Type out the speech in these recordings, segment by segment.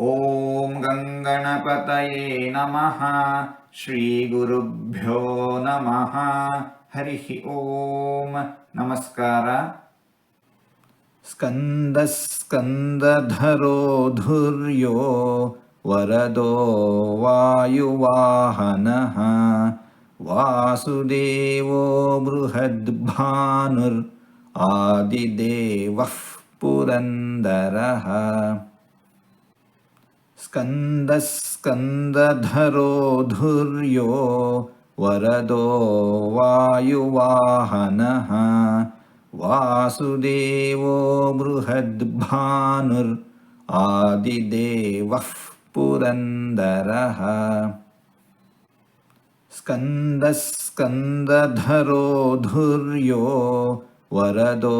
ॐ गङ्गणपतये नमः श्रीगुरुभ्यो नमः। हरिः ॐ नमस्कार। स्कन्दस्कन्दधरो धुर्यो वरदो वायुवाहनः। वासुदेवो बृहद्भानुर् आदिदेवः पुरन्दरः। स्कन्दस्कन्दधरो धुर्यो वरदो वायुवाहनः वासुदेवो बृहद्भानुर् आदिदेवः पुरन्दरः स्कन्दस्कन्दधरो धुर्यो वरदो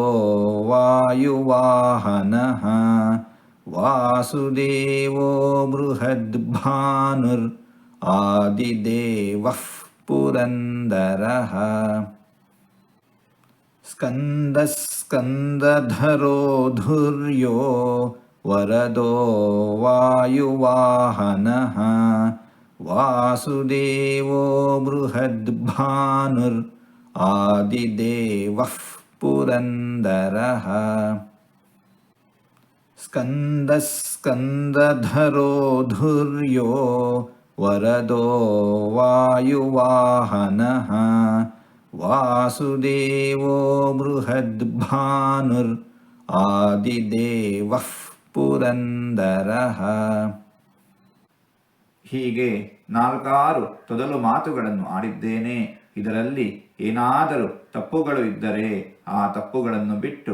वायुवाहनः वासुदेवो बृहद्भानुर् आदिदेवः पुरन्दरः। स्कन्दस्कन्दधरो धुर्यो वरदो वायुवाहनः। वासुदेवो बृहद्भानुर् आदिदेवः पुरन्दरः स्कन्दस्कन्दधरो धुर्यो वरदो वायुवाहनः वासुदेवो बृहद्भानुर् ಆದಿದೇವಃ ಪುರಂದರಃ ಹೀಗೆ ನಾಲ್ಕಾರು ತೊದಲು ಮಾತುಗಳನ್ನು ಆಡಿದ್ದೇನೆ ಇದರಲ್ಲಿ ಏನಾದರೂ ತಪ್ಪುಗಳು ಇದ್ದರೆ ಆ ತಪ್ಪುಗಳನ್ನು ಬಿಟ್ಟು